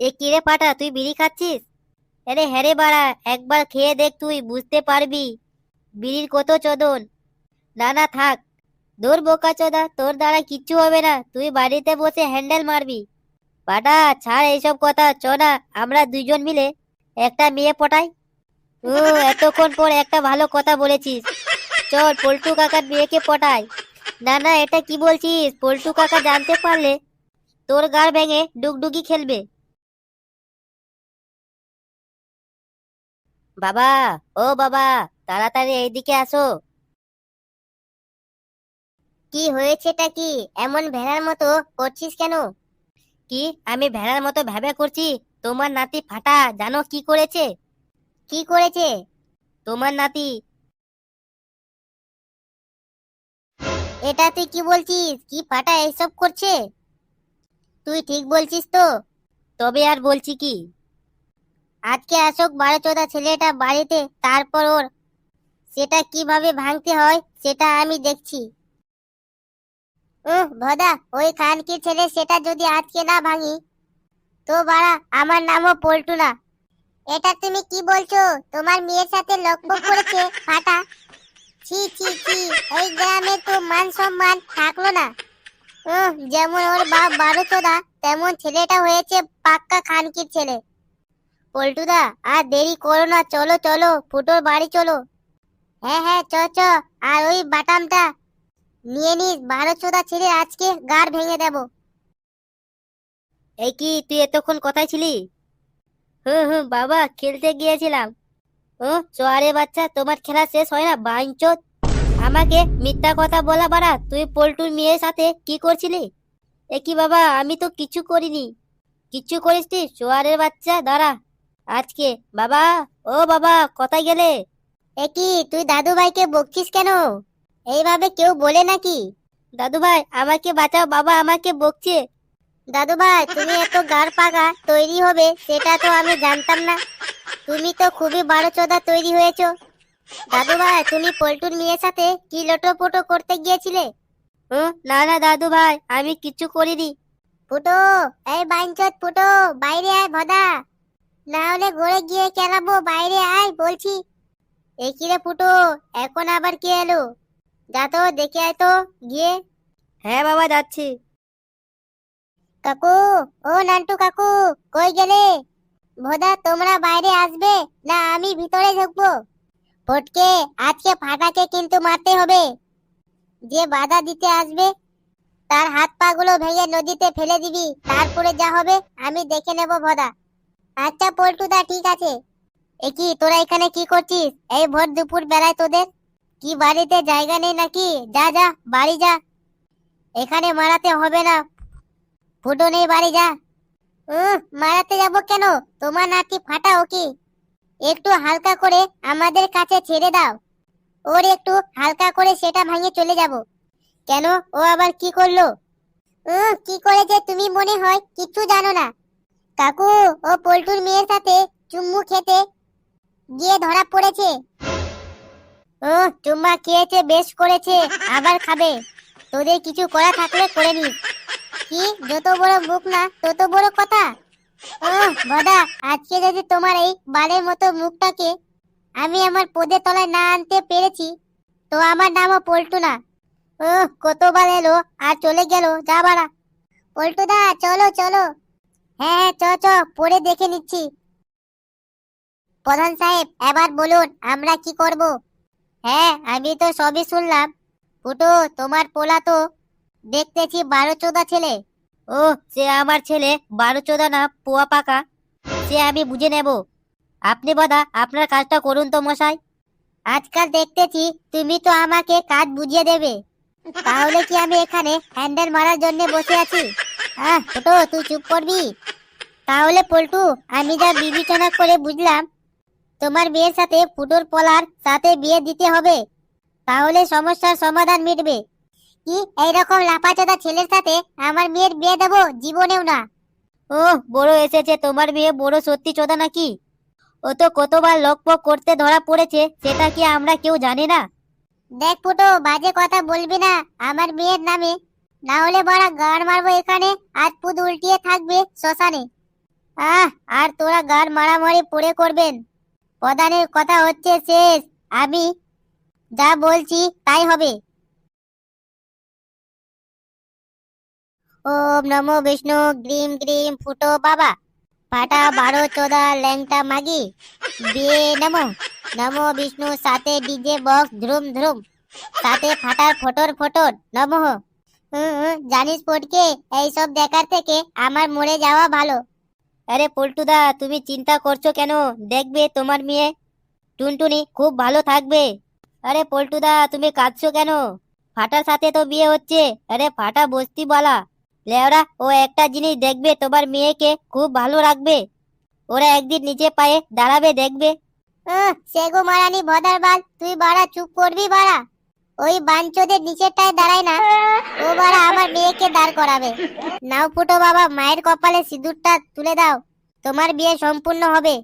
এ কিরে পাটা, তুই বিড়ি খাচ্ছিস? আরে হ্যাঁ রে বাড়া, একবার খেয়ে দেখ তুই, বুঝতে পারবি। বিড়ির কত চোদন। না না, থাক। দূর বোকা চোদা, তোর দ্বারা কিচ্ছু হবে না। তুই বাড়িতে বসে হ্যান্ডেল মারবি। পাটা, ছাড় এইসব কথা চ না আমরা দুইজন মিলে একটা মেয়ে পটাই। ও, এতক্ষণ পর একটা ভালো কথা বলেছিস। চল, পল্টু কাকার মেয়েকে পটাই। না না, এটা কি বলছিস? পল্টু কাকা জানতে পারলে তোর গাড় ভেঙে ডুগডুগি খেলবে। বাবা, ও বাবা, তাড়াতাড়ি এইদিকে আসো। কি হয়েছেটা কি? এমন ভেড়ার মতো করছিস কেন? কি? আমি ভেড়ার মতো ভেবে করছি? তোমার নাতি ফাটা, জানো কি করেছে? কি করেছে? তোমার নাতি। এটা তুই কি বলছিস? কি ফাটা এইসব করছে? তুই ঠিক বলছিস তো? তবে আর বলছি কি? আজকে আসুক বারো চোদা ছেলেটা বাড়িতে তারপর ওর। সেটা কীভাবে ভাঙতে হয় সেটা আমি দেখছি। উহ ভদা ওই খানকির ছেলে সেটা যদি আজকে না ভাঙি? তো বাড়া আমার নামও পল্টু না এটা তুমি কি বলছো? তোমার মেয়ের সাথে লকপক করেছে ফাটা? ছি ছি ছি এই গ্রামে তো মান সম্মান থাকল না। উহ, যেমন ওর বাপ বারো চোদা তেমন ছেলেটা হয়েছে পাক্কা খানকির ছেলে। পল্টুদা, আর দেরি করো না, চলো চলো, ফুটোর বাড়ি চলো। হ্যাঁ হ্যাঁ চ চ, আর ওই বাটামটা নিয়ে নিস বারো চোদা ছেলে আজকে গাড় ভেঙে দেব। এই কি, তুই এতক্ষণ কোথায় ছিলি? হুম হুম বাবা, খেলতে গিয়েছিলাম। ও চোয়ারে বাচ্চা, তোমার খেলা শেষ হয় না বাইঞ্চোদ আমাকে মিথ্যা কথা বলা বাড়া, তুই পল্টুর মেয়ের সাথে কি করছিলি? এ কি বাবা, আমি তো কিছু করিনি। কিচ্ছু করিস তুই চোয়ারের বাচ্চা, দাঁড়া। আজকে বাবা ও বাবা কোথায় গেলে? এ কি তুই দাদু ভাইকে বকছিস কেন? এইভাবে কেউ বলে নাকি? দাদু ভাই আমাকে বাঁচাও বাবা আমাকে বকছে। দাদু ভাই তুমি এত গাড় পাকা তৈরি হবে সেটা তো আমি জানতাম না। তুমি তো খুবই বড় চোদা তৈরি হয়েছো। দাদু ভাই তুমি পল্টুর মেয়ের সাথে কি লোটো লোটোপোটো করতে গিয়েছিলে? হুম না না দাদু ভাই আমি কিছু করিনি। ফুটো এই বাইনচোদ ফুটো বাইরে আয় ভদা। না হলে ঘরে গিয়ে খেলাবো বাইরে আয় বলছি। এই কি রে ফুটো এখন আবার কে এলো? যা তো দেখে আয় তো গিয়ে। হ্যাঁ বাবা যাচ্ছি। কাকু ও নান্টু কাকু কই গেলে? ভোদা তোমরা বাইরে আসবে না আমি ভিতরে ঢুকবো? ফটকে আজকে ফাটাকে কিন্তু মারতে হবে। যে বাধা দিতে আসবে তার হাত পা গুলো ভেঙে নদীতে ফেলে দিবি তারপরে যা হবে আমি দেখে নেব ভোদা। আচ্ছা পল্টুদা ঠিক আছে। এ কি তোরা এখানে কি করছিস? এই ভোর দুপুর বেলায় তোদের? কি বাড়িতে জায়গা নেই নাকি? যা যা বাড়ি যা। এখানে মারাতে হবে না। ফুটো নেই বাড়ি যা। উহ, মারাতে যাব কেন? তোমার নাতি ফাটা ও কি? একটু হালকা করে আমাদের কাছে ছেড়ে দাও। ওর একটু হালকা করে সেটা ভাঙে চলে যাব। কেন? ও আবার কি করল? কি করেছে তুমি মনে হয় কিচ্ছু জানো না। কাকু, ও পল্টুর মেয়ের সাথে চুম্মু খেতে গিয়ে ধরা পড়েছে। ও, চুম্মা খেয়েছে, বেশ করেছে, আবার খাবে। তোদের কিছু করা থাকলে করে নিস। কি, যত বড় মুখ না, তত বড় কথা? ও ভদা আজকে যদি তোমার এই বালের মতো মুখটাকে আমি আমার পদের তলায় না আনতে পেরেছি, তো আমার নামও পল্টু না। ও কতবার এলো, আর চলে গেল, যা বাড়া। পল্টুদা, চলো চলো। হ্যাঁ হ্যাঁ চ চ, পড়ে দেখে নিচ্ছি। প্রধান সাহেব, এবার বলুন, আমরা কি করব? হ্যাঁ আমি তো সবই শুনলাম। ফুটো, তোমার পোলা তো দেখতেছি বারো চোদা ছেলে। ও সে আমার ছেলে, বারো চোদা না, পোয়া পাকা। সে আমি বুঝে নেব। আপনি বদা, আপনার কাজটা করুন তো, মশাই। আজকাল দেখতেছি, তুমি তো আমাকে কাজ বুঝিয়ে দেবে। তাহলে কি আমি এখানে হ্যান্ডেল মারার জন্য বসে আছি? আহ ছোটো, তুই চুপ করবি। তাহলে পল্টু, আমি যা বিবেচনা করে বুঝলাম, তোমার বিয়ের সাথে ফুটোর পলার সাথে বিয়ে দিতে হবে। তাহলে সমস্যার সমাধান মিটবে। কি, এইরকম লাপাচোদা ছেলের সাথে আমার মেয়ের বিয়ে দেবো? জীবনেও না। ও বড় এসেছে, তোমার বিয়ে বড় সত্যি চোদা নাকি? ও তো কতবার লকপক করতে ধরা পড়েছে, সেটা কি আমরা কেউ জানি না? দেখ ফুটো বাজে কথা বলবি না। আমার মেয়ের নামে না হলে বড় গাড় মারবো এখানে। আজ পুদ উল্টিয়ে থাকবে শ্মশানে। আহ, আর তোরা গান মারামারি পড়ে করবেন। প্রধানের কথা হচ্ছে শেষ। আমি যা বলছি তাই হবে। ওম নমো বিষ্ণু, গ্রিম গ্রিম ফুটো বাবা। ফাটা বারো চোদা ল্যাংটা মাগি। বিয়ে নমো। নমো বিষ্ণু, সাথে ডিজে বক্স ধ্রুম ধ্রুম সাথে ফাটার ফটোর ফটোর, নমঃ। হুম, জানিস পটকে এইসব দেখার থেকে আমার মরে যাওয়া ভালো। আরে পল্টুদা তুমি চিন্তা করছ কেন? দেখবে তোমার মেয়ে। টুনটুনি খুব ভালো থাকবে। আরে পল্টুদা তুমি কাঁদছো কেন? ফাটার সাথে তো বিয়ে হচ্ছে। আরে ফাটা বস্তি বলা। লেওরা ও একটা জিনিস দেখবে তোমার মেয়েকে খুব ভালো রাখবে। ওরা একদিন নিচে পায়ে দাঁড়াবে দেখবে। সেগো মারানি ভদার বাল তুই বাড়া চুপ করবি বাড়া। ওই বাঞ্চোদের নিচেরটায় দাঁড়ায় না। ও বারা আমার মেয়েকে দাঁড় করাবে। নাও ফুটো বাবা, মায়ের কপালে সিঁদুরটা তুলে দাও। তোমার বিয়ে সম্পূর্ণ হবে।